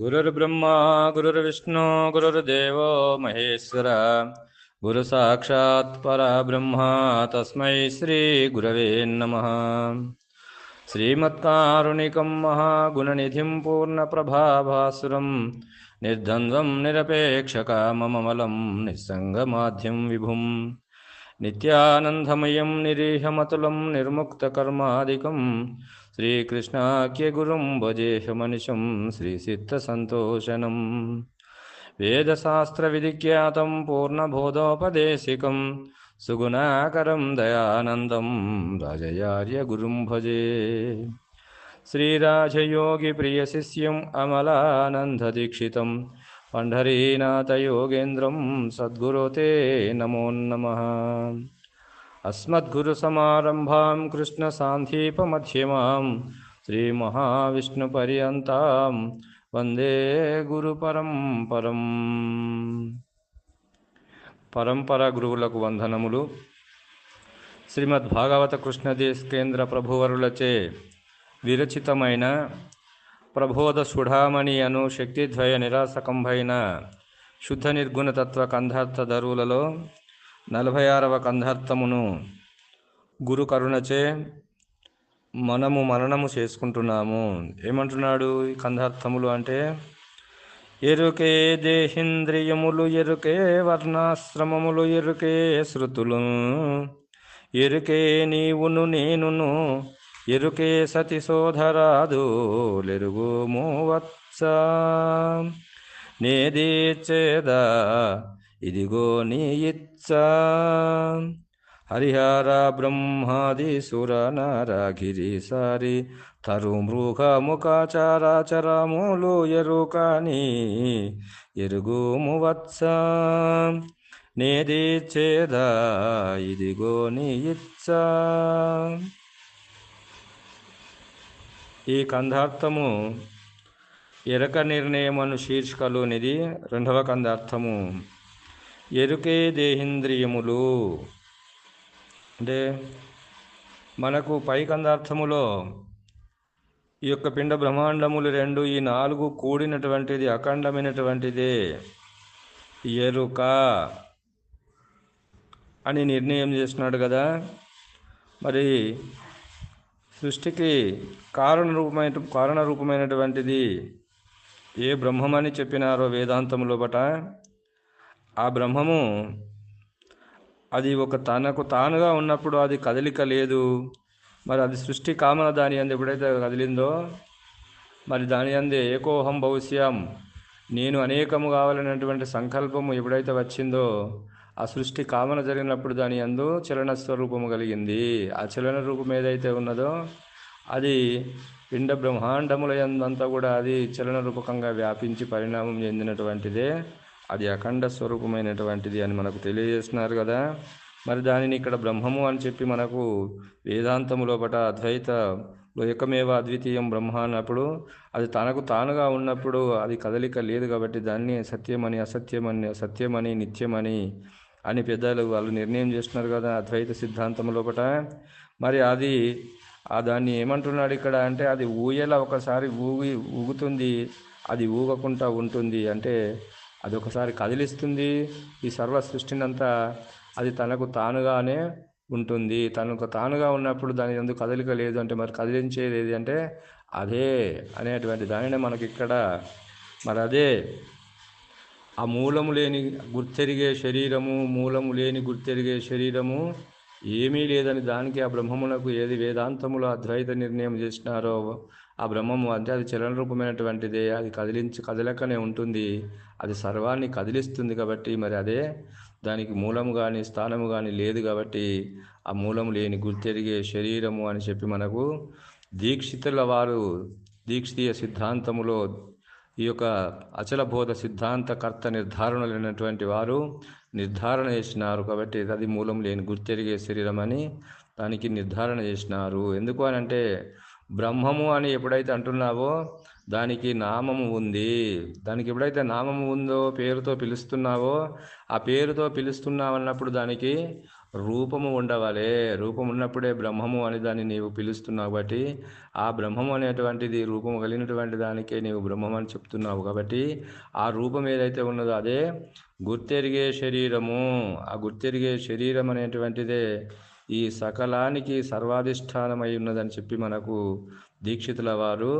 गुरुर्ब्रह्मा गुरुर्विष्णु गुरुर्देवो महेश्वर। गुरुसाक्षात् परब्रह्म तस्मै श्रीगुरवे नमः। श्रीमत्कारुणिकं महागुणनिधिं पूर्णप्रभाभासुरं निर्द्वन्द्वं निरपेक्षकाममलं निस्सङ्गमाध्यं विभुं नित्यानन्दमयं निरीहमतुलं निर्मुक्तकर्मादिकं श्रीकृष्णाख्यगुरुं भजेशमनिशं श्रीसिद्धसन्तोषणम् वेदशास्त्रविधिख्यातं पूर्णबोधोपदेशिकं सुगुणाकरं दयानन्दं राजयार्यगुरुं भजे श्रीराजयोगिप्रियशिष्यम् अमलानन्ददीक्षितं पण्ढरीनाथयोगेन्द्रं सद्गुरो ते नमो नमः अस्मद्गुरुसमारम्भां कृष्णसान्धीपमध्यमां श्रीमहाविष्णुपर्यन्तां వందే గురు పరంపరం పరంపర గురువులకు వందనములు శ్రీమద్ భాగవత కృష్ణదేశ్ కేంద్ర ప్రభువరులచే విరచితమైన ప్రబోధ సుఢామణి అను శక్తిద్వయ నిరాసకంభైన శుద్ధ నిర్గుణ తత్వ కంధార్థ ధరువులలో నలభై ఆరవ కంధార్థమును గురు కరుణచే మనము మరణము చేసుకుంటున్నాము. ఏమంటున్నాడు ఈ కంధార్థములు అంటే ఎరుకే దేహేంద్రియములు ఎరుకే వర్ణాశ్రమములు ఎరుకే శృతులు ఎరుకే నీవును నేనును ఎరుకే సతి సోదరాదు లెరుగు మూవత్స నేదీచేదా ఇదిగో నీ ఇచ్చా. హరిహర బ్రహ్మాదిసుర సుర సారి తరు మృగ ముఖాచారాచరములు ఎరుకని ఎరుగుము వత్స. నేది చేద ఇదిగో నీ ఇచ్చ. ఈ కందార్థము ఎరక నిర్ణయమను శీర్షికలోనిది రెండవ కందార్థము ఎరుకే దేహేంద్రియములు. అంటే మనకు పై కందార్థములో ఈ యొక్క పిండ బ్రహ్మాండములు రెండు ఈ నాలుగు కూడినటువంటిది అఖండమైనటువంటిదే. ఎరుక అని నిర్ణయం చేస్తున్నాడు కదా. మరి సృష్టికి కారణ రూపమైన కారణ రూపమైనటువంటిది ఏ బ్రహ్మమని చెప్పినారో వేదాంతములో బట. ఆ బ్రహ్మము అది ఒక తనకు తానుగా ఉన్నప్పుడు అది కదలిక లేదు. మరి అది సృష్టి కామన దాని అంది ఎప్పుడైతే కదిలిందో మరి దాని అందే ఏకోహం భవిష్యం. నేను అనేకము కావాలనేటువంటి సంకల్పము ఎప్పుడైతే వచ్చిందో ఆ సృష్టి కామన జరిగినప్పుడు దాని అందు చలన స్వరూపము కలిగింది. ఆ చలన రూపం ఏదైతే ఉన్నదో అది పిండ బ్రహ్మాండముల అంతా కూడా అది చలన రూపకంగా వ్యాపించి పరిణామం చెందినటువంటిదే. అది అఖండ స్వరూపమైనటువంటిది అని మనకు తెలియజేస్తున్నారు కదా. మరి దానిని ఇక్కడ బ్రహ్మము అని చెప్పి మనకు వేదాంతము లోపల అద్వైత ఏకమేవ అద్వితీయం బ్రహ్మ అన్నప్పుడు అది తనకు తానుగా ఉన్నప్పుడు అది కదలిక లేదు కాబట్టి దాన్ని సత్యమని అసత్యమని సత్యమని నిత్యమని అని పెద్దలు వాళ్ళు నిర్ణయం చేస్తున్నారు కదా అద్వైత సిద్ధాంతం లోపల మరి అది ఆ దాన్ని ఏమంటున్నాడు ఇక్కడ అంటే అది ఊయల ఒకసారి ఊగి ఊగుతుంది అది ఊగకుండా ఉంటుంది అంటే అది ఒకసారి కదిలిస్తుంది. ఈ సర్వ సృష్టినంతా అది తనకు తానుగానే ఉంటుంది. తనకు తానుగా ఉన్నప్పుడు దాని ఎందుకు కదలిక లేదు అంటే మరి కదిలించేది ఏది అంటే అదే అనేటువంటి దానినే మనకి ఇక్కడ మరి అదే. ఆ మూలము లేని గుర్తెరిగే శరీరము మూలము లేని గుర్తెరిగే శరీరము ఏమీ లేదని దానికి ఆ బ్రహ్మమునకు ఏది వేదాంతములో అద్వైత నిర్ణయం చేసినారో ఆ బ్రహ్మము అంటే అది చలన రూపమైనటువంటిదే అది కదిలించి కదలకనే ఉంటుంది. అది సర్వాన్ని కదిలిస్తుంది కాబట్టి మరి అదే దానికి మూలము కానీ స్థానము కానీ లేదు కాబట్టి ఆ మూలము లేని గుర్తెరిగే శరీరము అని చెప్పి మనకు దీక్షితుల వారు దీక్షితీయ సిద్ధాంతములో ఈ యొక్క అచల బోధ సిద్ధాంతకర్త నిర్ధారణలైనటువంటి వారు నిర్ధారణ చేసినారు కాబట్టి అది మూలం లేని గుర్తెరిగే శరీరం అని దానికి నిర్ధారణ చేసినారు. ఎందుకు అని అంటే బ్రహ్మము అని ఎప్పుడైతే అంటున్నావో దానికి నామము ఉంది. దానికి ఎప్పుడైతే నామము ఉందో పేరుతో పిలుస్తున్నావో ఆ పేరుతో పిలుస్తున్నావు అన్నప్పుడు దానికి రూపము ఉండవాలే. రూపం ఉన్నప్పుడే బ్రహ్మము అని దాన్ని నీవు పిలుస్తున్నావు కాబట్టి ఆ బ్రహ్మము అనేటువంటిది రూపము కలిగినటువంటి దానికే నీవు బ్రహ్మం అని చెప్తున్నావు కాబట్టి ఆ రూపం ఏదైతే ఉన్నదో అదే గుర్తెరిగే శరీరము. ఆ గుర్తెరిగే శరీరం అనేటువంటిదే ఈ సకలానికి సర్వాధిష్టానమై ఉన్నదని చెప్పి మనకు దీక్షితుల వారు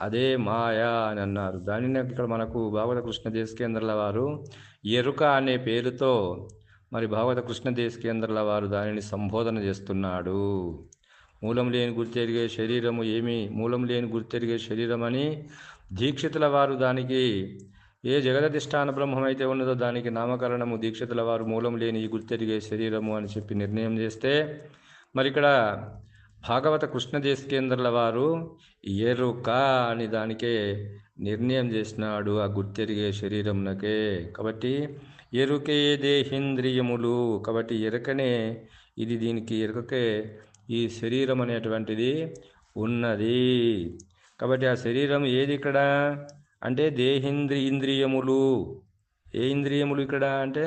అదే మాయా అని అన్నారు. దానిని ఇక్కడ మనకు భాగవత కృష్ణ దేశకేంద్రల వారు ఎరుక అనే పేరుతో మరి భాగవత కృష్ణ దేశకేంద్రల వారు దానిని సంబోధన చేస్తున్నాడు. మూలం లేని గుర్తెరిగే శరీరము ఏమి? మూలం లేని గుర్తెరిగే శరీరం అని దీక్షితుల వారు దానికి ఏ జగదధిష్టాన బ్రహ్మమైతే ఉన్నదో దానికి నామకరణము దీక్షితుల వారు మూలం లేని ఈ గుర్తెరిగే శరీరము అని చెప్పి నిర్ణయం చేస్తే మరి ఇక్కడ భాగవత కృష్ణ దేశకేంద్రుల వారు ఎరుక అని దానికే నిర్ణయం చేసినాడు ఆ గుర్తెరిగే శరీరమునకే. కాబట్టి ఎరుకే దేహేంద్రియములు కాబట్టి ఎరుకనే ఇది దీనికి ఎరుకకే ఈ శరీరం అనేటువంటిది ఉన్నది. కాబట్టి ఆ శరీరం ఏది ఇక్కడ? అంటే దేహేంద్రి ఇంద్రియములు. ఏ ఇంద్రియములు ఇక్కడ అంటే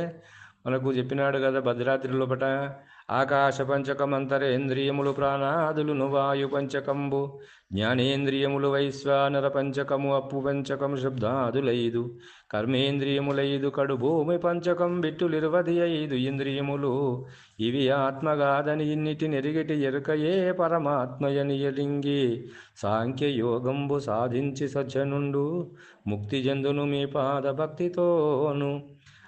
మనకు చెప్పినాడు కదా భద్రాద్రి లోపట ఆకాశ పంచకమంతరేంద్రియములు ప్రాణాదులును వాయు పంచకంబు జ్ఞానేంద్రియములు వైశ్వానర పంచకము అప్పు పంచకం శబ్దాదులైదు కర్మేంద్రియములైదు కడు భూమి పంచకం బిట్టులిరువది ఐదు ఇంద్రియములు. ఇవి ఆత్మగాదని ఇన్నిటి నెరిగిటి ఎరుకయే పరమాత్మయని ఎలింగి సాంఖ్య యోగంబు సాధించి సజ్జనుండు ముక్తి జందును మీ పాద భక్తితోను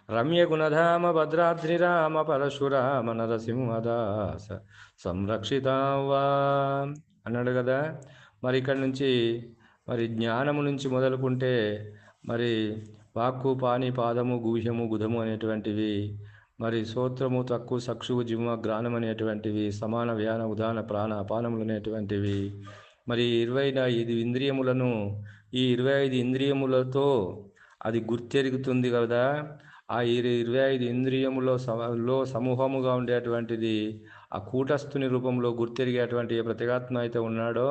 రమ్య గుణధామ భద్రాద్రిరామ పరశురామ నరసింహదాస సంరక్షితావా అన్నాడు కదా. మరి ఇక్కడి నుంచి మరి జ్ఞానము నుంచి మొదలుకుంటే మరి వాక్కు పాని పాదము గూహ్యము గుధము అనేటువంటివి మరి సూత్రము తక్కు సక్షువు జిమ్మ గ్రాణం అనేటువంటివి సమాన వ్యాన ఉదాన ప్రాణ అపానములు అనేటువంటివి మరి ఇరవై ఐదు ఇంద్రియములను ఈ ఇరవై ఐదు ఇంద్రియములతో అది గుర్తెరుగుతుంది కదా. ఆ ఇరవై ఐదు ఇంద్రియములో లో సమూహముగా ఉండేటువంటిది ఆ కూటస్థుని రూపంలో గుర్తెరిగేటువంటి ఏ ప్రత్యేగాత్మ అయితే ఉన్నాడో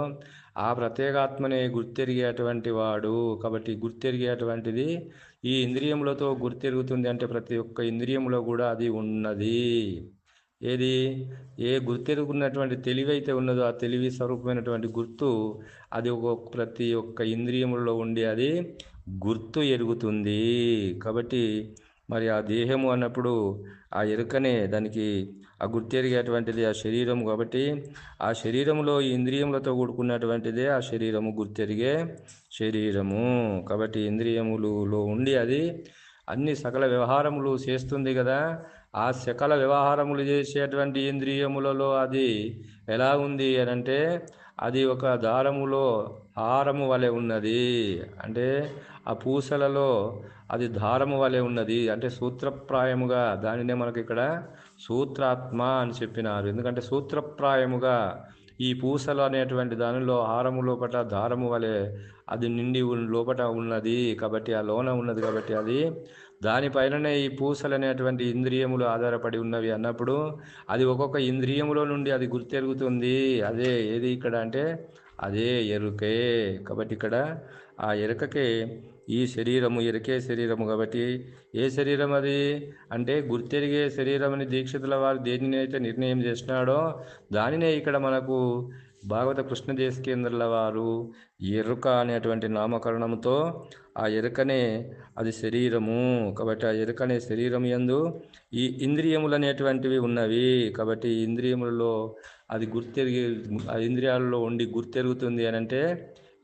ఆ ప్రత్యేగాత్మనే గుర్తెరిగేటువంటి వాడు. కాబట్టి గుర్తెరిగేటువంటిది ఈ ఇంద్రియములతో గుర్తెరుగుతుంది అంటే ప్రతి ఒక్క ఇంద్రియములో కూడా అది ఉన్నది. ఏది? ఏ గుర్తెరుగున్నటువంటి తెలివి అయితే ఉన్నదో ఆ తెలివి స్వరూపమైనటువంటి గుర్తు అది ఒక ప్రతి ఒక్క ఇంద్రియములలో ఉండి అది గుర్తు ఎరుగుతుంది. కాబట్టి మరి ఆ దేహము అన్నప్పుడు ఆ ఎరుకనే దానికి ఆ గుర్తెరిగేటువంటిది ఆ శరీరం కాబట్టి ఆ శరీరంలో ఇంద్రియములతో కూడుకున్నటువంటిదే ఆ శరీరము గుర్తెరిగే శరీరము. కాబట్టి ఇంద్రియములలో ఉండి అది అన్ని సకల వ్యవహారములు చేస్తుంది కదా. ఆ సకల వ్యవహారములు చేసేటువంటి ఇంద్రియములలో అది ఎలా ఉంది అని అంటే అది ఒక దారములో హారము వలె ఉన్నది. అంటే ఆ పూసలలో అది దారము వలె ఉన్నది. అంటే సూత్రప్రాయముగా దానినే మనకి ఇక్కడ సూత్రాత్మ అని చెప్పినారు. ఎందుకంటే సూత్రప్రాయముగా ఈ పూసలు అనేటువంటి దానిలో హారము లోపట దారము వలె అది నిండి లోపల ఉన్నది కాబట్టి ఆ లోన ఉన్నది కాబట్టి అది దానిపైననే ఈ పూసలు అనేటువంటి ఇంద్రియములు ఆధారపడి ఉన్నవి అన్నప్పుడు అది ఒక్కొక్క ఇంద్రియములో నుండి అది గుర్తెరుగుతుంది. అదే ఏది ఇక్కడ అంటే అదే ఎరుకే. కాబట్టి ఇక్కడ ఆ ఎరుకకే ఈ శరీరము ఎరికే శరీరము కాబట్టి ఏ శరీరం అది? అంటే గుర్తెరిగే శరీరం అని దీక్షితుల వారు దేనినైతే నిర్ణయం చేసినాడో దానినే ఇక్కడ మనకు భాగవత కృష్ణ దేశకేంద్రుల వారు ఎరుక అనేటువంటి నామకరణంతో ఆ ఎరుకనే అది శరీరము కాబట్టి ఆ ఎరుకనే శరీరం ఎందు ఈ ఇంద్రియములు అనేటువంటివి ఉన్నవి కాబట్టి ఇంద్రియములలో అది గుర్తెరిగి ఆ ఇంద్రియాలలో ఉండి గుర్తెరుగుతుంది అని అంటే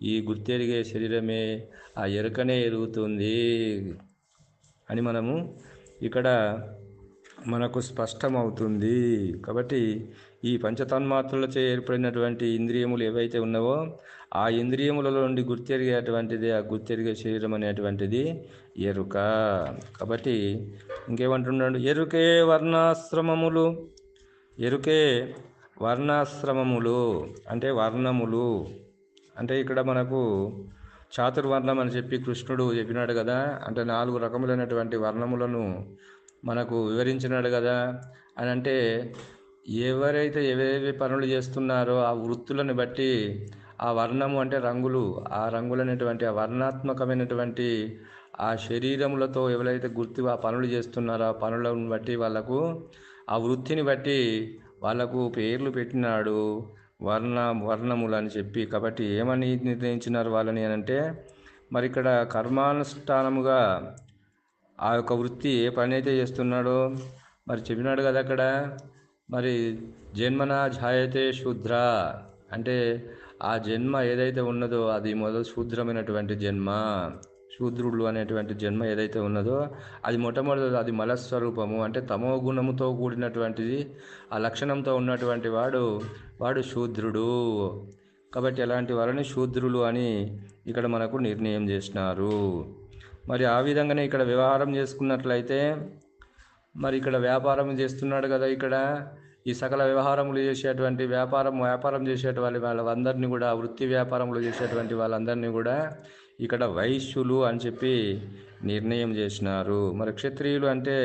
ఈ గుర్తెరిగే శరీరమే ఆ ఎరుకనే ఎరుగుతుంది అని మనము ఇక్కడ మనకు స్పష్టమవుతుంది. కాబట్టి ఈ పంచతన్మాత్రలచే ఏర్పడినటువంటి ఇంద్రియములు ఏవైతే ఉన్నావో ఆ ఇంద్రియములలో నుండి గుర్తెరిగేటువంటిది ఆ గుర్తెరిగే శరీరం అనేటువంటిది ఎరుక. కాబట్టి ఇంకేమంటున్నాడు ఎరుకే వర్ణాశ్రమములు ఎరుకే వర్ణాశ్రమములు అంటే వర్ణములు. అంటే ఇక్కడ మనకు చాతుర్వర్ణం అని చెప్పి కృష్ణుడు చెప్పినాడు కదా. అంటే నాలుగు రకములైనటువంటి వర్ణములను మనకు వివరించినాడు కదా. అని అంటే ఎవరైతే ఏవేవి పనులు చేస్తున్నారో ఆ వృత్తులను బట్టి ఆ వర్ణము అంటే రంగులు ఆ రంగులనేటువంటి ఆ వర్ణాత్మకమైనటువంటి ఆ శరీరములతో ఎవరైతే గుర్తు ఆ పనులు చేస్తున్నారో ఆ పనులను బట్టి వాళ్ళకు ఆ వృత్తిని బట్టి వాళ్ళకు పేర్లు పెట్టినాడు. వర్ణ వర్ణములు అని చెప్పి. కాబట్టి ఏమని నిర్ణయించినారు వాళ్ళని అని అంటే మరి ఇక్కడ కర్మానుష్ఠానముగా ఆ యొక్క వృత్తి ఏ పని అయితే చేస్తున్నాడో మరి చెప్పినాడు కదా అక్కడ మరి జన్మన ఛాయతే శూద్ర. అంటే ఆ జన్మ ఏదైతే ఉన్నదో అది మొదలు శూద్రమైనటువంటి జన్మ శూద్రుడు అనేటువంటి జన్మ ఏదైతే ఉన్నదో అది మొట్టమొదటి అది మలస్వరూపము. అంటే తమో గుణముతో కూడినటువంటిది ఆ లక్షణంతో ఉన్నటువంటి వాడు వాడు శూద్రుడు. కాబట్టి అలాంటి వారిని? శూద్రులు అని ఇక్కడ మనకు నిర్ణయం చేసినారు. మరి ఆ విధంగానే ఇక్కడ వ్యవహారం చేసుకున్నట్లయితే మరి ఇక్కడ వ్యాపారం చేస్తున్నాడు కదా ఇక్కడ. ఈ సకల వ్యవహారములు చేసేటువంటి వ్యాపారం వ్యాపారం చేసేటువంటి వాళ్ళందరినీ కూడా వృత్తి వ్యాపారములు చేసేటువంటి వాళ్ళందరినీ కూడా ఇక్కడ వైశ్యులు అని చెప్పి నిర్ణయం చేసినారు. మరి క్షత్రియులు అంటే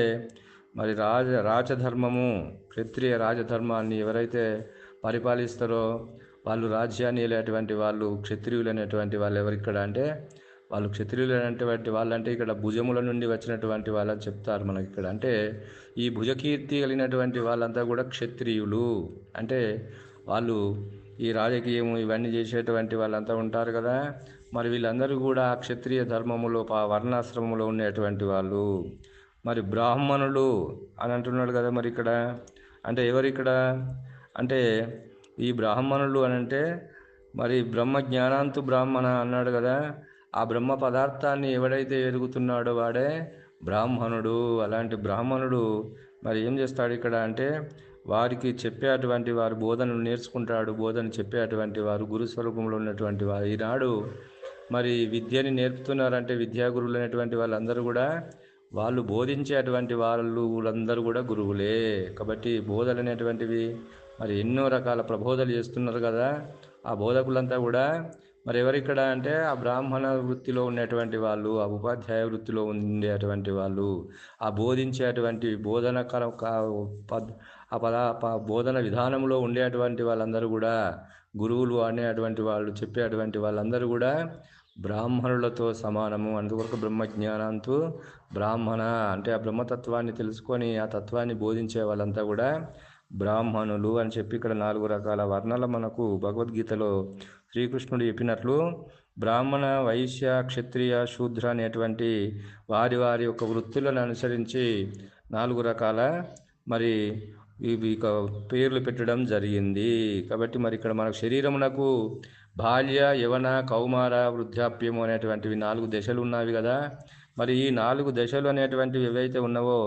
మరి రాజ రాజధర్మము క్షత్రియ రాజధర్మాన్ని ఎవరైతే పరిపాలిస్తారో వాళ్ళు రాజ్యాన్ని వెళ్ళేటువంటి వాళ్ళు క్షత్రియులు అనేటువంటి వాళ్ళు ఎవరు ఇక్కడ అంటే వాళ్ళు క్షత్రియులు అనేటువంటి వాళ్ళంటే ఇక్కడ భుజముల నుండి వచ్చినటువంటి వాళ్ళని చెప్తారు మనకి ఇక్కడ. అంటే ఈ భుజకీర్తి కలిగినటువంటి వాళ్ళంతా కూడా క్షత్రియులు. అంటే వాళ్ళు ఈ రాజకీయము ఇవన్నీ చేసేటువంటి వాళ్ళంతా ఉంటారు కదా. మరి వీళ్ళందరూ కూడా క్షత్రియ ధర్మములో వర్ణాశ్రమంలో ఉండేటువంటి వాళ్ళు. మరి బ్రాహ్మణులు అని అంటున్నాడు కదా మరి ఇక్కడ. అంటే ఎవరు ఇక్కడ? అంటే ఈ బ్రాహ్మణులు అని అంటే మరి బ్రహ్మ జ్ఞానాంతు బ్రాహ్మణ అన్నాడు కదా ఆ బ్రహ్మ పదార్థాన్ని ఎవడైతే ఎరుగుతున్నాడో వాడే బ్రాహ్మణుడు. అలాంటి బ్రాహ్మణుడు మరి ఏం చేస్తాడు ఇక్కడ అంటే వారికి చెప్పేటువంటి వారు బోధనలు నేర్చుకుంటాడు బోధన చెప్పేటువంటి వారు గురు స్వరూపంలో ఉన్నటువంటి వారు. ఈనాడు మరి విద్యని నేర్పుతున్నారంటే విద్యాగురువులు అనేటువంటి వాళ్ళందరూ కూడా వాళ్ళు బోధించేటువంటి వాళ్ళు వాళ్ళందరూ కూడా గురువులే. కాబట్టి బోధలు అనేటువంటివి మరి ఎన్నో రకాల ప్రబోధలు చేస్తున్నారు కదా. ఆ బోధకులంతా కూడా మరి ఎవరిక్కడ అంటే ఆ బ్రాహ్మణ వృత్తిలో ఉండేటువంటి వాళ్ళు ఆ ఉపాధ్యాయ వృత్తిలో ఉండేటువంటి వాళ్ళు ఆ బోధించేటువంటి బోధన కర- పద్ ఆ పద ప- బోధన విధానంలో ఉండేటువంటి వాళ్ళందరూ కూడా గురువులు అనేటువంటి వాళ్ళు చెప్పేటువంటి వాళ్ళందరూ కూడా బ్రాహ్మణులతో సమానము. అందుకొరకు బ్రహ్మజ్ఞానంతో బ్రాహ్మణ అంటే ఆ బ్రహ్మతత్వాన్ని తెలుసుకొని ఆ తత్వాన్ని బోధించే వాళ్ళంతా కూడా బ్రాహ్మణులు అని చెప్పి ఇక్కడ నాలుగు రకాల వర్ణాలు మనకు భగవద్గీతలో శ్రీకృష్ణుడు చెప్పినట్లు బ్రాహ్మణ వైశ్య క్షత్రియ శూద్ర అనేటువంటి వారి వారి యొక్క వృత్తులను అనుసరించి నాలుగు రకాల మరి ఇవి పేర్లు పెట్టడం జరిగింది. కాబట్టి మరి ఇక్కడ మన శరీరమునకు బాల్య యవన కౌమార వృద్ధాప్యము అనేటువంటివి నాలుగు దశలు ఉన్నవి కదా. మరి ఈ నాలుగు దశలు అనేటువంటివి ఏవైతే ఉన్నావో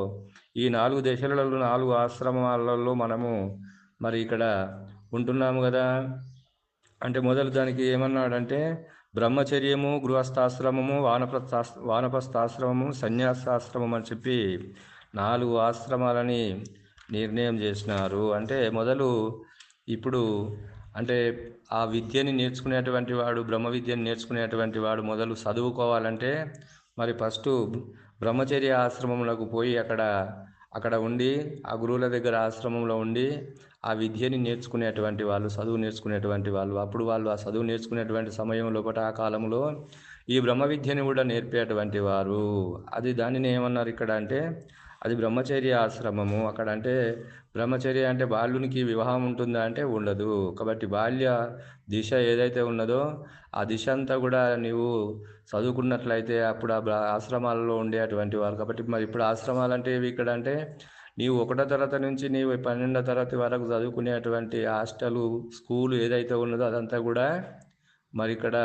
ఈ నాలుగు దశలలో నాలుగు ఆశ్రమాలలో మనము మరి ఇక్కడ ఉంటున్నాము కదా. అంటే మొదలు దానికి ఏమన్నాడంటే బ్రహ్మచర్యము గృహస్థాశ్రమము వానప్రస్థా వానప్రస్థాశ్రమము సన్యాసాశ్రమం అని చెప్పి నాలుగు ఆశ్రమాలని నిర్ణయం చేసినారు. అంటే మొదలు ఇప్పుడు అంటే ఆ విద్యని నేర్చుకునేటువంటి వాడు బ్రహ్మ విద్యని నేర్చుకునేటువంటి వాడు మొదలు చదువుకోవాలంటే మరి ఫస్ట్ బ్రహ్మచర్య ఆశ్రమంలోకి పోయి అక్కడ అక్కడ ఉండి ఆ గురువుల దగ్గర ఆశ్రమంలో ఉండి ఆ విద్యని నేర్చుకునేటువంటి వాళ్ళు చదువు నేర్చుకునేటువంటి వాళ్ళు అప్పుడు వాళ్ళు ఆ చదువు నేర్చుకునేటువంటి సమయం లోపల ఆ కాలంలో ఈ బ్రహ్మ విద్యని కూడా నేర్పేటువంటి వారు. అది దానిని ఏమన్నారు ఇక్కడ అంటే అది బ్రహ్మచర్య ఆశ్రమము. అక్కడ అంటే బ్రహ్మచర్య అంటే బాల్యునికి వివాహం ఉంటుందా అంటే ఉండదు. కాబట్టి బాల్య దిశ ఏదైతే ఉన్నదో ఆ దిశ అంతా కూడా నీవు చదువుకున్నట్లయితే అప్పుడు ఆ ఆశ్రమాలలో ఆశ్రమాలలో ఉండేటువంటి వారు. కాబట్టి మరి ఇప్పుడు ఆశ్రమాలు అంటే ఇవి ఇక్కడ అంటే నీవు ఒకటో తరగతి నుంచి నీవు పన్నెండో తరగతి వరకు చదువుకునేటువంటి హాస్టలు స్కూలు ఏదైతే ఉన్నదో అదంతా కూడా మరి ఇక్కడ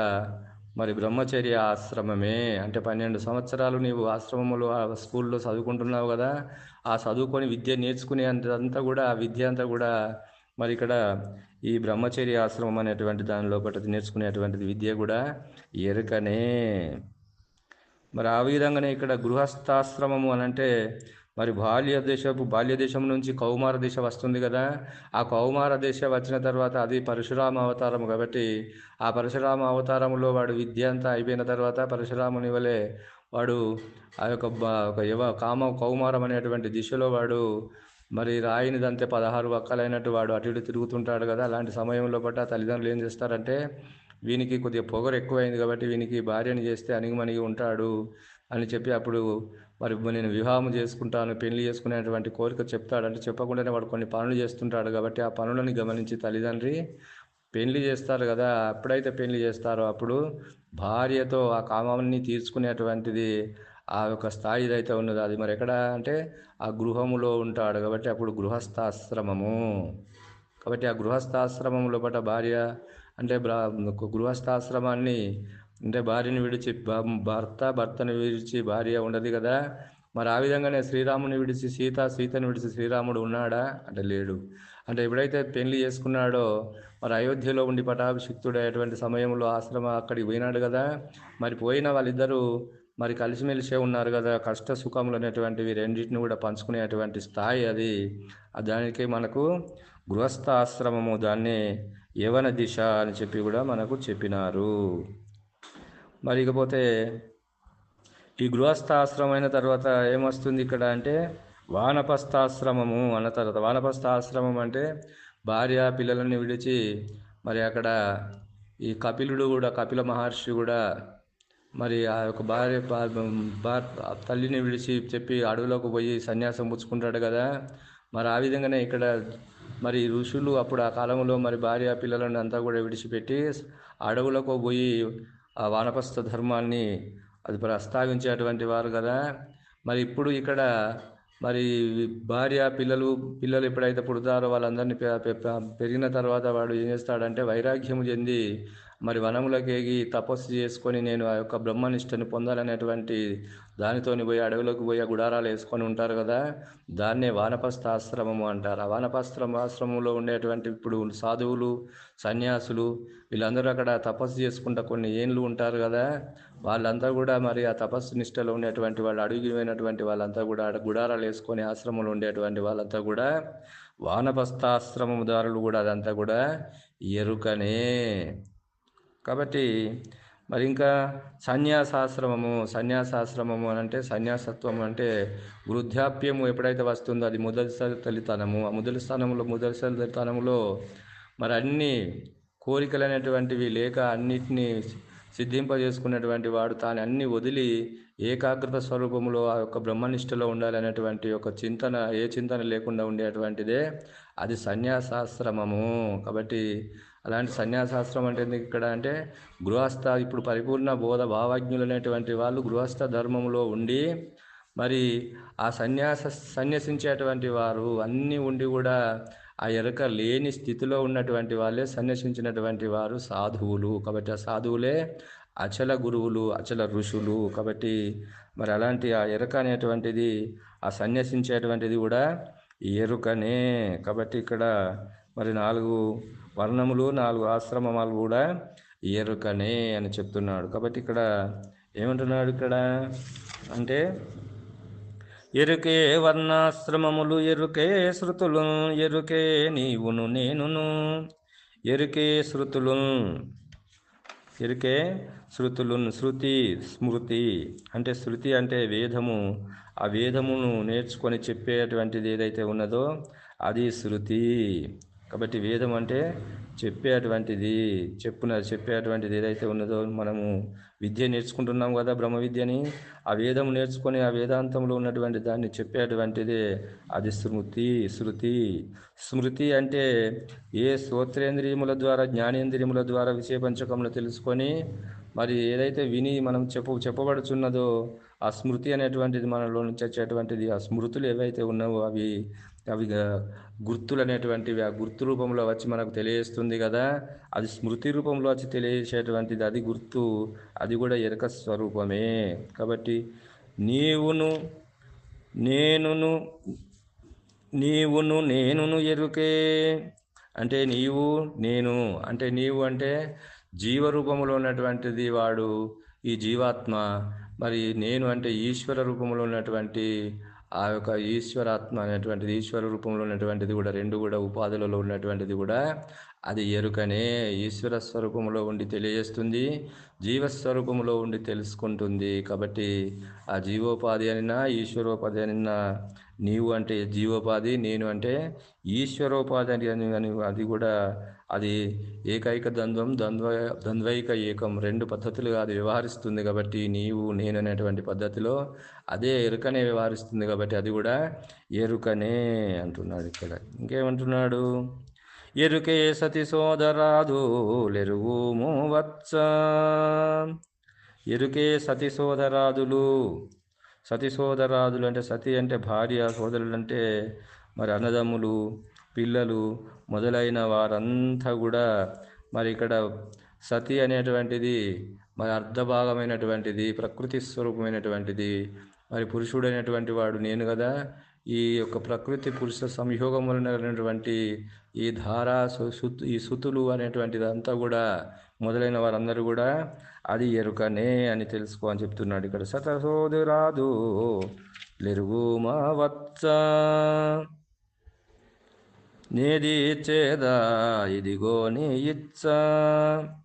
మరి బ్రహ్మచర్య ఆశ్రమమే. అంటే పన్నెండు సంవత్సరాలు నీవు ఆశ్రమంలో ఆ స్కూల్లో చదువుకుంటున్నావు కదా ఆ చదువుకొని విద్య నేర్చుకునే అంతా కూడా ఆ విద్య అంతా కూడా మరి ఇక్కడ ఈ బ్రహ్మచర్య ఆశ్రమం అనేటువంటి దానిలో ఒకటి నేర్చుకునేటువంటిది విద్య కూడా ఎరుకనే. మరి ఆ విధంగానే ఇక్కడ గృహస్థాశ్రమము అని అంటే మరి బాల్య దేశపు బాల్య దేశం నుంచి కౌమార దిశ వస్తుంది కదా. ఆ కౌమార దిశ వచ్చిన తర్వాత అది పరశురామ అవతారం కాబట్టి ఆ పరశురామ అవతారంలో వాడు విద్య అంతా అయిపోయిన తర్వాత పరశురాముని వలె వాడు ఆ యొక్క ఒక యువ కామ కౌమారం అనేటువంటి దిశలో వాడు మరి రాయిని దంతే పదహారు వక్కలైనట్టు వాడు అటు ఇటు తిరుగుతుంటాడు కదా. అలాంటి సమయంలో పట్ల తల్లిదండ్రులు ఏం చేస్తారంటే వీనికి కొద్దిగా పొగరు ఎక్కువైంది కాబట్టి వీనికి భార్యని చేస్తే అణిగిమణిగి ఉంటాడు అని చెప్పి అప్పుడు మరి నేను వివాహం చేసుకుంటాను పెళ్ళి చేసుకునేటువంటి కోరిక చెప్తాడంటే చెప్పకుండానే వాడు కొన్ని పనులు చేస్తుంటాడు కాబట్టి ఆ పనులను గమనించి తల్లిదండ్రి పెళ్ళి చేస్తారు కదా ఎప్పుడైతే పెళ్ళి చేస్తారో అప్పుడు భార్యతో ఆ కామాన్ని తీర్చుకునేటువంటిది ఆ యొక్క స్థాయి ఏదైతే ఉన్నదో అది మరి ఎక్కడ అంటే ఆ గృహములో ఉంటాడు కాబట్టి అప్పుడు గృహస్థాశ్రమము. కాబట్టి ఆ గృహస్థాశ్రమంలో పట భార్య అంటే గృహస్థాశ్రమాన్ని అంటే భార్యని విడిచి భర్త భర్తను విడిచి భార్య ఉండదు కదా. మరి ఆ విధంగానే శ్రీరాముని విడిచి సీత సీతను విడిచి శ్రీరాముడు ఉన్నాడా? అంటే లేడు. అంటే ఎప్పుడైతే పెళ్ళి చేసుకున్నాడో మరి అయోధ్యలో ఉండి పటాభిషిక్తుడు సమయంలో ఆశ్రమ అక్కడికి పోయినాడు కదా. మరి పోయిన వాళ్ళిద్దరూ మరి కలిసిమెలిసే ఉన్నారు కదా. కష్ట సుఖములు అనేటువంటివి రెండింటిని కూడా పంచుకునేటువంటి స్థాయి అది. దానికి మనకు గృహస్థ ఆశ్రమము దాన్ని యవన దిశ అని చెప్పి కూడా మనకు చెప్పినారు. మరి ఇకపోతే ఈ గృహస్థాశ్రమం తర్వాత ఏమొస్తుంది ఇక్కడ అంటే వానపస్థాశ్రమము అన్న తర్వాత. వానపస్థాశ్రమం అంటే భార్య పిల్లలని విడిచి మరి అక్కడ ఈ కపిలుడు కూడా కపిల మహర్షి కూడా మరి ఆ యొక్క భార్య తల్లిని విడిచి చెప్పి అడవిలోకి పోయి సన్యాసం పుచ్చుకుంటాడు కదా. మరి ఆ విధంగానే ఇక్కడ మరి ఋషులు అప్పుడు ఆ కాలంలో మరి భార్య పిల్లలను అంతా కూడా విడిచిపెట్టి అడవులకు పోయి ఆ వానపస్థ ధర్మాన్ని అది ప్రస్తావించేటువంటి వారు కదా. మరి ఇప్పుడు ఇక్కడ మరి భార్య పిల్లలు పిల్లలు ఎప్పుడైతే పుడతారో వాళ్ళందరినీ పెరిగిన తర్వాత వాడు ఏం చేస్తాడంటే వైరాగ్యము చెంది మరి వనములకేగి తపస్సు చేసుకొని నేను ఆ యొక్క బ్రహ్మనిష్టని పొందాలనేటువంటి దానితోని పోయి అడవిలోకి పోయి గుడారాలు వేసుకొని ఉంటారు కదా దాన్నే వానపస్థాశ్రమము అంటారు. ఆ వానపస్త్రం ఆశ్రమంలో ఉండేటువంటి ఇప్పుడు సాధువులు సన్యాసులు వీళ్ళందరూ అక్కడ తపస్సు చేసుకుంటా కొన్ని ఏండ్లు ఉంటారు కదా వాళ్ళంతా కూడా మరి ఆ తపస్సు నిష్టలో ఉండేటువంటి వాళ్ళు అడుగుపోయినటువంటి వాళ్ళంతా కూడా గుడారాలు వేసుకొని ఆశ్రమంలో ఉండేటువంటి వాళ్ళంతా కూడా వానపస్థాశ్రమదారులు కూడా అదంతా కూడా ఎరుకనే. కాబట్టి మరి ఇంకా సన్యాసాశ్రమము సన్యాసాశ్రమము అని అంటే సన్యాసత్వం అంటే వృద్ధాప్యము ఎప్పుడైతే వస్తుందో అది మొదటిసారి తల్లితనము. ఆ మొదటి స్థానంలో మొదటిసారి తల్లితనంలో మరి అన్ని కోరికలు అనేటువంటివి లేక అన్నిటినీ సిద్ధింపజేసుకున్నటువంటి వాడు తాను అన్ని వదిలి ఏకాగ్రత స్వరూపంలో ఆ యొక్క బ్రహ్మనిష్టలో ఉండాలనేటువంటి ఒక చింతన ఏ చింతన లేకుండా ఉండేటువంటిదే అది సన్యాసాశ్రమము. కాబట్టి అలాంటి సన్యాసాస్త్రం అంటే ఎందుకు ఇక్కడ అంటే గృహస్థ ఇప్పుడు పరిపూర్ణ బోధ భావజ్ఞులు అనేటువంటి వాళ్ళు గృహస్థ ధర్మంలో ఉండి మరి ఆ సన్యాస సన్యసించేటువంటి వారు అన్నీ ఉండి కూడా ఆ ఎరక లేని స్థితిలో ఉన్నటువంటి వాళ్ళే సన్యసించినటువంటి వారు సాధువులు. కాబట్టి ఆ సాధువులే అచల గురువులు అచల ఋషులు. కాబట్టి మరి అలాంటి ఆ ఎరక అనేటువంటిది ఆ సన్యసించేటువంటిది కూడా ఎరుకనే. కాబట్టి ఇక్కడ మరి నాలుగు వర్ణములు నాలుగు ఆశ్రమాలు కూడా ఎరుకనే అని చెప్తున్నాడు. కాబట్టి ఇక్కడ ఏమంటున్నాడు ఇక్కడ? అంటే ఎరుకే వర్ణాశ్రమములు ఎరుకే శృతులు ఎరుకే నీవును నేనును ఎరుకే శృతులు ఎరుకే శృతులు శృతి స్మృతి. అంటే శృతి అంటే వేదము. ఆ వేదమును నేర్చుకొని చెప్పేటువంటిది ఏదైతే ఉన్నదో అది శృతి. కాబట్టి వేదం అంటే చెప్పేటువంటిది చెప్పున చెప్పేటువంటిది ఏదైతే ఉన్నదో మనము విద్య నేర్చుకుంటున్నాం కదా బ్రహ్మ విద్యని ఆ వేదం నేర్చుకొని ఆ వేదాంతంలో ఉన్నటువంటి దాన్ని చెప్పేటువంటిదే అది స్మృతి శృతి. స్మృతి అంటే ఏ శ్రోత్రేంద్రియముల ద్వారా జ్ఞానేంద్రియముల ద్వారా విషయ తెలుసుకొని మరి ఏదైతే విని మనం చెప్పు చెప్పబడుచున్నదో ఆ స్మృతి అనేటువంటిది మనలో నుంచి వచ్చేటువంటిది ఆ స్మృతులు ఏవైతే ఉన్నావో అవి అవి గుర్తులు అనేటువంటివి ఆ గుర్తు రూపంలో వచ్చి మనకు తెలియజేస్తుంది కదా. అది స్మృతి రూపంలో వచ్చి తెలియజేసేటువంటిది అది గుర్తు అది కూడా ఎరక స్వరూపమే. కాబట్టి నీవును నేనును నీవును నేనును ఎరుకే. అంటే నీవు నేను అంటే నీవు అంటే జీవరూపంలో ఉన్నటువంటిది వాడు ఈ జీవాత్మ. మరి నేను అంటే ఈశ్వర రూపంలో ఉన్నటువంటి ఆ యొక్క ఈశ్వరాత్మ అనేటువంటిది ఈశ్వర రూపంలో ఉన్నటువంటిది కూడా రెండు కూడా ఉపాధులలో ఉన్నటువంటిది కూడా అది ఎరుకనే ఈశ్వర స్వరూపంలో ఉండి తెలియజేస్తుంది జీవస్వరూపంలో ఉండి తెలుసుకుంటుంది. కాబట్టి ఆ జీవోపాధి అయినా ఈశ్వరోపాధి అయినా నీవు అంటే జీవోపాధి నేను అంటే ఈశ్వరోపాధి అని అని అది కూడా అది ఏకైక ద్వంద్వం ద్వంద్వ ద్వంద్వైక ఏకం. రెండు పద్ధతులుగా అది వ్యవహరిస్తుంది కాబట్టి నీవు నేను అనేటువంటి పద్ధతిలో అదే ఎరుకనే వ్యవహరిస్తుంది కాబట్టి అది కూడా ఎరుకనే అంటున్నాడు ఇక్కడ. ఇంకేమంటున్నాడు? ఎరుకే సతి సోదరాదులెరుగు లెరుగుము ఎరుకే సతి సోదరాదులు సతి సోదరాదులు అంటే సతి అంటే భార్య సోదరులు అంటే మరి అన్నదమ్ములు పిల్లలు మొదలైన వారంతా కూడా మరి ఇక్కడ సతి అనేటువంటిది మరి అర్ధభాగమైనటువంటిది ప్రకృతి స్వరూపమైనటువంటిది మరి పురుషుడు అనేటువంటి వాడు నేను కదా ఈ యొక్క ప్రకృతి పురుష సంయోగం వలన కలిగినటువంటి ఈ ధార సు- ఈ సుతులు అనేటువంటిది అంతా కూడా మొదలైన వారందరూ కూడా అది ఎరుకనే అని తెలుసుకో అని చెప్తున్నాడు ఇక్కడ. సతసోదురాదు లెరుగుమా వత్స. నేది చేదా ఇదిగో నీ ఇచ్చ.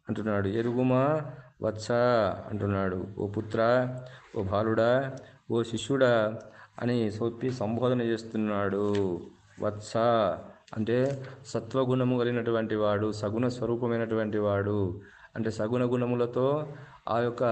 అంటున్నాడు. ఎరుగుమా వత్స అంటున్నాడు. ఓ పుత్ర ఓ బాలుడా ఓ శిష్యుడా అని చెప్పి సంబోధన చేస్తున్నాడు. వత్స అంటే సత్వగుణము కలిగినటువంటి వాడు సగుణ స్వరూపమైనటువంటి వాడు. అంటే సగుణ గుణములతో ఆ యొక్క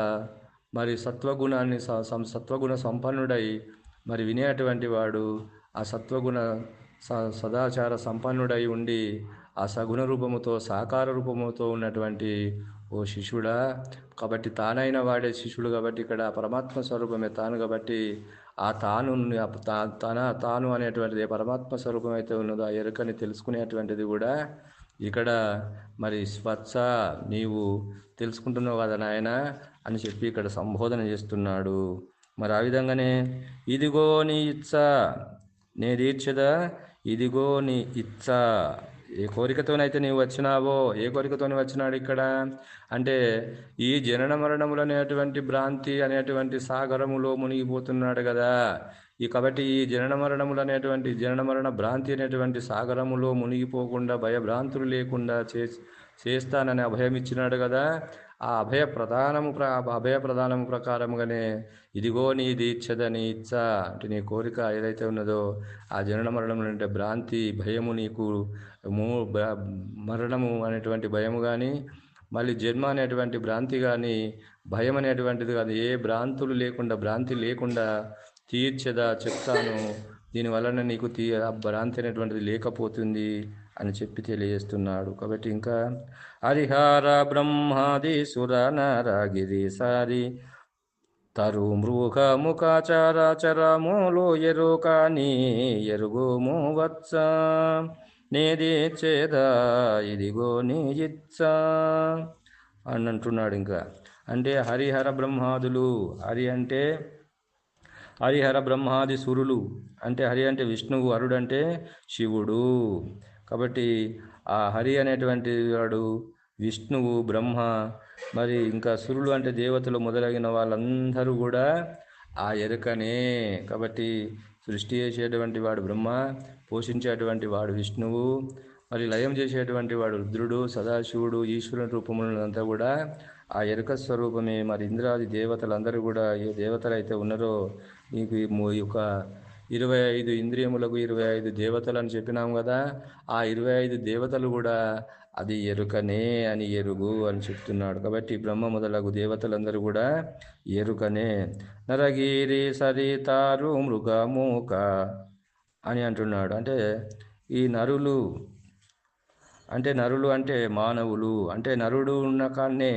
మరి సత్వగుణాన్ని స- సం- సత్వగుణ సంపన్నుడై మరి వినేటువంటి వాడు ఆ సత్వగుణ స- సదాచార సంపన్నుడై ఉండి ఆ సగుణ రూపముతో సాకార రూపముతో ఉన్నటువంటి ఓ శిష్యుడా. కాబట్టి తానైన వాడే శిష్యుడు కాబట్టి ఇక్కడ పరమాత్మ స్వరూపమే. తాను కాబట్టి ఆ తాను తన తాను అనేటువంటిది పరమాత్మ స్వరూపం అయితే ఉన్నదో ఆ ఎరుకని తెలుసుకునేటువంటిది కూడా ఇక్కడ మరి స్వచ్ఛ నీవు తెలుసుకుంటున్నావు కదా నాయన అని చెప్పి ఇక్కడ సంబోధన చేస్తున్నాడు. మరి ఆ విధంగానే ఇదిగో నీ ఇచ్చ నే తీర్చదా? ఇదిగో నీ ఇచ్చ ఏ కోరికతోనైతే నీవు వచ్చినావో ఏ కోరికతోని వచ్చినాడు ఇక్కడ? అంటే ఈ జనన మరణములు అనేటువంటి భ్రాంతి అనేటువంటి సాగరములో మునిగిపోతున్నాడు కదా. ఈ కాబట్టి ఈ జనన మరణములు అనేటువంటి జనన మరణ భ్రాంతి అనేటువంటి సాగరములో మునిగిపోకుండా భయభ్రాంతులు లేకుండా చే చేస్తానని అభయం ఇచ్చినాడు కదా. ఆ అభయ ప్రధానము ప్ర అభయ ప్రధానము ప్రకారముగానే ఇదిగో నీ దీక్షద నీ ఇచ్చ అంటే నీ కోరిక ఏదైతే ఉన్నదో ఆ జనన మరణములు అంటే భ్రాంతి భయము నీకు మూ భ- మరణము అనేటువంటి భయము కానీ మళ్ళీ జన్మ అనేటువంటి భ్రాంతి కానీ భయం అనేటువంటిది కాదు. ఏ భ్రాంతులు లేకుండా భ్రాంతి లేకుండా తీర్చదా చెప్తాను. దీనివలన నీకు తీ ఆ భ్రాంతి అనేటువంటిది లేకపోతుంది అని చెప్పి తెలియజేస్తున్నాడు. కాబట్టి ఇంకా హరిహర బ్రహ్మాది సుర సారి. తరు మృగ ముఖాచార చరములు ఎరుకాని ఎరుగుము వచ్చ నేది చేదా ఇదిగో నీ ఇచ్చ. అని అంటున్నాడు ఇంకా. అంటే హరిహర బ్రహ్మాదులు హరి అంటే హరిహర బ్రహ్మాది సురులు. అంటే హరి అంటే విష్ణువు అరుడు అంటే శివుడు. కాబట్టి ఆ హరి అనేటువంటి వాడు విష్ణువు బ్రహ్మ మరి ఇంకా సురులు అంటే దేవతలు మొదలగిన వాళ్ళందరూ కూడా ఆ ఎరుకనే. కాబట్టి సృష్టి చేసేటువంటి వాడు బ్రహ్మ పోషించేటువంటి వాడు విష్ణువు మరి లయం చేసేటువంటి వాడు రుద్రుడు సదాశివుడు ఈశ్వరుని రూపములంతా కూడా ఆ ఎరుక స్వరూపమే. మరి ఇంద్రాది దేవతలందరూ కూడా ఏ దేవతలు అయితే ఉన్నారో నీకు ఈ ఈ యొక్క ఇరవై ఐదు ఇంద్రియములకు ఇరవై ఐదు దేవతలు అని చెప్పినాం కదా ఆ ఇరవై ఐదు దేవతలు కూడా అది ఎరుకనే అని ఎరుగు అని చెప్తున్నాడు. కాబట్టి బ్రహ్మ మొదలగు దేవతలందరూ కూడా ఎరుకనే. నరగిరి సరితారు మృగమూక అని అంటున్నాడు. అంటే ఈ నరులు అంటే నరులు అంటే మానవులు అంటే నరుడు ఉన్న కాడనే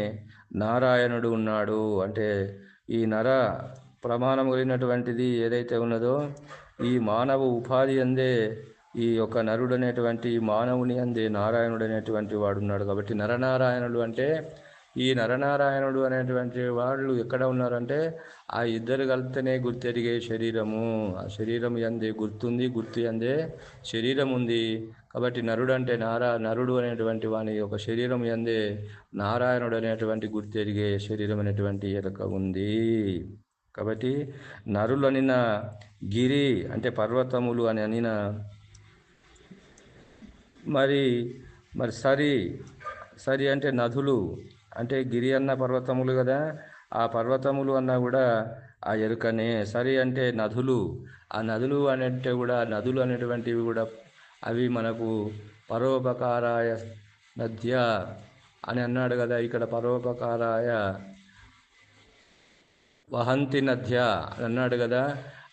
నారాయణుడు ఉన్నాడు. అంటే ఈ నర ప్రమాణం కలిగినటువంటిది ఏదైతే ఉన్నదో ఈ మానవ ఉపాధి అందే ఈ యొక్క నరుడు అనేటువంటి మానవుని అందే నారాయణుడు అనేటువంటి వాడు ఉన్నాడు. కాబట్టి నరనారాయణుడు అంటే ఈ నరనారాయణుడు అనేటువంటి వాళ్ళు ఎక్కడ ఉన్నారంటే ఆ ఇద్దరు కలిపితేనే గుర్తెరిగే శరీరము. ఆ శరీరం ఎందే గుర్తుంది గుర్తు అందే శరీరం ఉంది. కాబట్టి నరుడు అంటే నారా నరుడు అనేటువంటి వాని యొక్క శరీరం ఎందే నారాయణుడు అనేటువంటి గుర్తెరిగే శరీరం అనేటువంటి ఎలక ఉంది. కాబట్టి నరులు అనిన గిరి అంటే పర్వతములు అని అనిన మరి మరి సరి సరి అంటే నదులు అంటే గిరి అన్న పర్వతములు కదా. ఆ పర్వతములు అన్నా కూడా ఆ ఎరుకనే. సరి అంటే నదులు. ఆ నదులు అంటే కూడా నదులు అనేటువంటివి కూడా అవి మనకు పరోపకారాయ నద్య అని అన్నాడు కదా ఇక్కడ పరోపకారాయ వహంతి నద్య అన్నాడు కదా.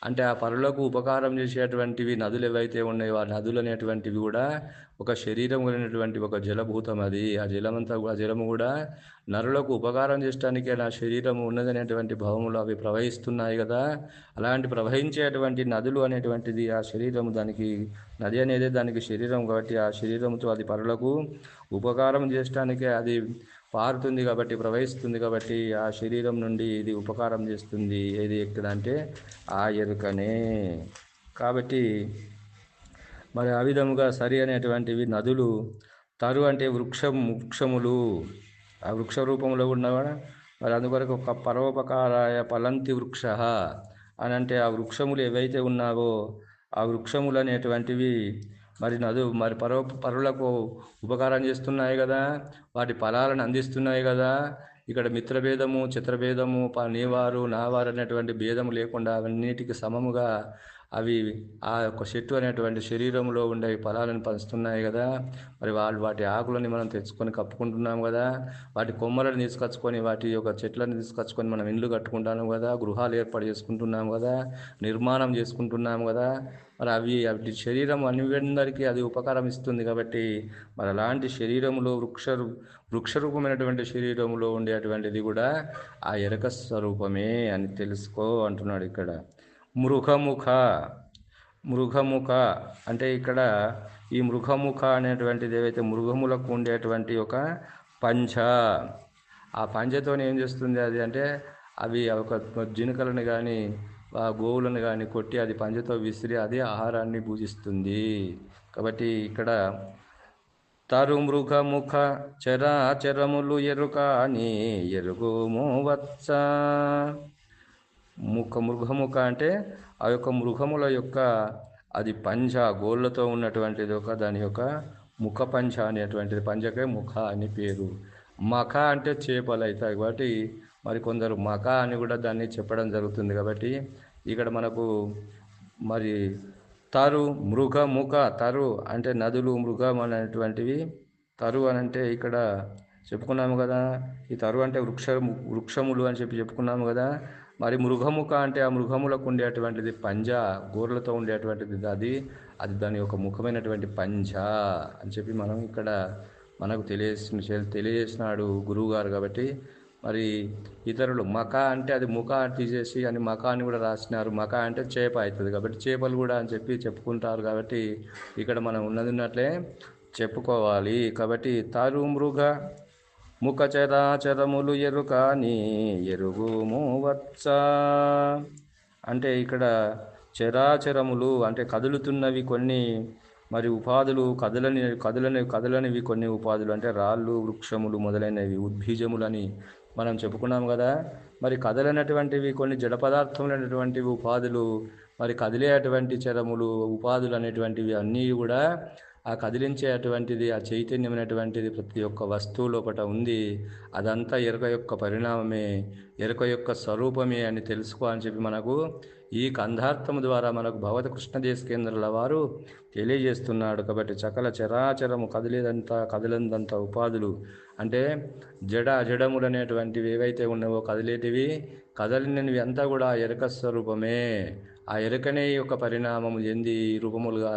అంటే ఆ పరులకు ఉపకారం చేసేటువంటివి నదులు ఏవైతే ఉన్నాయో ఆ నదులు అనేటువంటివి కూడా ఒక శరీరం కలిగినటువంటి ఒక జలభూతం అది. ఆ జలమంతా ఆ జలము కూడా నరులకు ఉపకారం చేయడానికి నా శరీరం ఉన్నదనేటువంటి భావములు అవి ప్రవహిస్తున్నాయి కదా. అలాంటి ప్రవహించేటువంటి నదులు అనేటువంటిది ఆ శరీరం దానికి నది అనేది దానికి శరీరం కాబట్టి ఆ శరీరంతో అది పరులకు ఉపకారం చేయడానికే అది పారుతుంది కాబట్టి ప్రవహిస్తుంది కాబట్టి ఆ శరీరం నుండి ఇది ఉపకారం చేస్తుంది. ఏది ఎక్కడంటే ఆ ఎరుకనే. కాబట్టి మరి ఆ విధముగా సరి అనేటువంటివి నదులు తరు అంటే వృక్షం వృక్షములు. ఆ వృక్ష రూపంలో ఉన్నవాడు మరి అందుకొరకు ఒక పరోపకారాయ పలంతి వృక్ష అని అంటే ఆ వృక్షములు ఏవైతే ఉన్నావో ఆ వృక్షములు అనేటువంటివి మరి నదు మరి పరో పరులకు ఉపకారం చేస్తున్నాయి కదా వాటి ఫలాలను అందిస్తున్నాయి కదా. ఇక్కడ మిత్రభేదము చిత్రభేదము నీవారు నావారు అనేటువంటి భేదము లేకుండా అన్నిటికీ సమముగా అవి ఆ యొక్క చెట్టు అనేటువంటి శరీరంలో ఉండే ఫలాలను పంచుతున్నాయి కదా. మరి వాళ్ళు వాటి ఆకులని మనం తెచ్చుకొని కప్పుకుంటున్నాం కదా. వాటి కొమ్మలను తీసుకొచ్చుకొని వాటి యొక్క చెట్లను తీసుకొచ్చుకొని మనం ఇండ్లు కట్టుకుంటాము కదా. గృహాలు ఏర్పాటు చేసుకుంటున్నాం కదా. నిర్మాణం చేసుకుంటున్నాం కదా. మరి అవి అవి శరీరం అన్నిందరికీ అది ఉపకారం ఇస్తుంది కాబట్టి మరి అలాంటి శరీరంలో వృక్ష వృక్షరూపమైనటువంటి శరీరంలో ఉండేటువంటిది కూడా ఆ ఎరక స్వరూపమే అని తెలుసుకో అంటున్నాడు ఇక్కడ. మృగముఖ మృగముఖ అంటే ఇక్కడ ఈ మృగముఖ అనేటువంటిది ఏవైతే మృగములకు ఉండేటువంటి ఒక పంచ ఆ పంచతో ఏం చేస్తుంది అది అంటే అవి ఒక జినుకలను కానీ ఆ గోవులను కానీ కొట్టి అది పంచతో విసిరి అది ఆహారాన్ని పూజిస్తుంది. కాబట్టి ఇక్కడ తరు మృగముఖ చరాచరములు ఎరుక అని ఎరుగుము వచ్చా ముఖ మృగముఖ అంటే ఆ యొక్క మృగముల యొక్క అది పంచ గోళ్ళతో ఉన్నటువంటిది ఒక దాని యొక్క ముఖ పంచ అనేటువంటిది పంచకే ముఖ అని పేరు. మఖ అంటే చేపలు అవుతాయి కాబట్టి మరి కొందరు మఖ అని కూడా దాన్ని చెప్పడం జరుగుతుంది కాబట్టి ఇక్కడ మనకు మరి తరు మృగ ముఖ తరు అంటే నదులు మృగం అనేటువంటివి. తరు అని అంటే ఇక్కడ చెప్పుకున్నాము కదా ఈ తరు అంటే వృక్ష వృక్షములు అని చెప్పి చెప్పుకున్నాము కదా మరి మృగముఖ అంటే ఆ మృగములకు ఉండేటువంటిది పంజ గోర్లతో ఉండేటువంటిది అది అది దాని యొక్క ముఖమైనటువంటి పంజ అని చెప్పి మనం ఇక్కడ మనకు తెలియజేసిన తెలియజేసినాడు గురువుగారు కాబట్టి. మరి ఇతరులు మక అంటే అది ముఖ తీసేసి అని మక అని కూడా రాసినారు. మక అంటే చేప అవుతుంది కాబట్టి చేపలు కూడా అని చెప్పి చెప్పుకుంటారు కాబట్టి ఇక్కడ మనం ఉన్నది ఉన్నట్లే చెప్పుకోవాలి. కాబట్టి తారు మృగ ముఖ చరాచరములు ఎరుకాని ఎరుగుము వచ్చ అంటే ఇక్కడ చరాచరములు అంటే కదులుతున్నవి కొన్ని మరి ఉపాధులు కదలని కదలని కదలనివి కొన్ని ఉపాధులు అంటే రాళ్ళు వృక్షములు మొదలైనవి ఉద్భీజములని మనం చెప్పుకున్నాం కదా. మరి కదలనటువంటివి కొన్ని జడ పదార్థములైనటువంటివి ఉపాధులు మరి కదిలేటువంటి చరములు ఉపాధులు అనేటువంటివి అన్నీ కూడా ఆ కదిలించే అటువంటిది ఆ చైతన్యమైనటువంటిది ప్రతి ఒక్క వస్తువు లోపల ఉంది. అదంతా ఎరుక యొక్క పరిణామమే ఎరుక యొక్క స్వరూపమే అని తెలుసుకో అని చెప్పి మనకు ఈ కంధార్థము ద్వారా మనకు భగవత కృష్ణదేశకేంద్రుల వారు తెలియజేస్తున్నాడు. కాబట్టి చకల చరాచరము కదిలేదంతా కదిలందంతా ఉపాధులు. అంటే జడ అజడములు అనేటువంటివి ఏవైతే ఉన్నావో కదిలేటివి కదలినవి అంతా కూడా ఎరుక స్వరూపమే. ఆ ఎరుకనే యొక్క పరిణామము చెంది రూపములుగా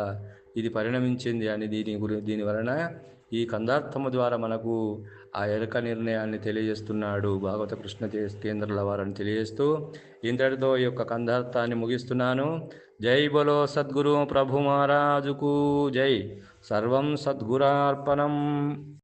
ఇది పరిణమించింది అని దీని గురి దీని వలన ఈ కందార్థము ద్వారా మనకు ఆ ఎరక నిర్ణయాన్ని తెలియజేస్తున్నాడు భాగవత కృష్ణ కేంద్రాల వారిని తెలియజేస్తూ ఇంతటితో ఈ యొక్క కందార్థాన్ని ముగిస్తున్నాను. జై బలో సద్గురు ప్రభు మహారాజుకు జై. సర్వం సద్గురార్పణం.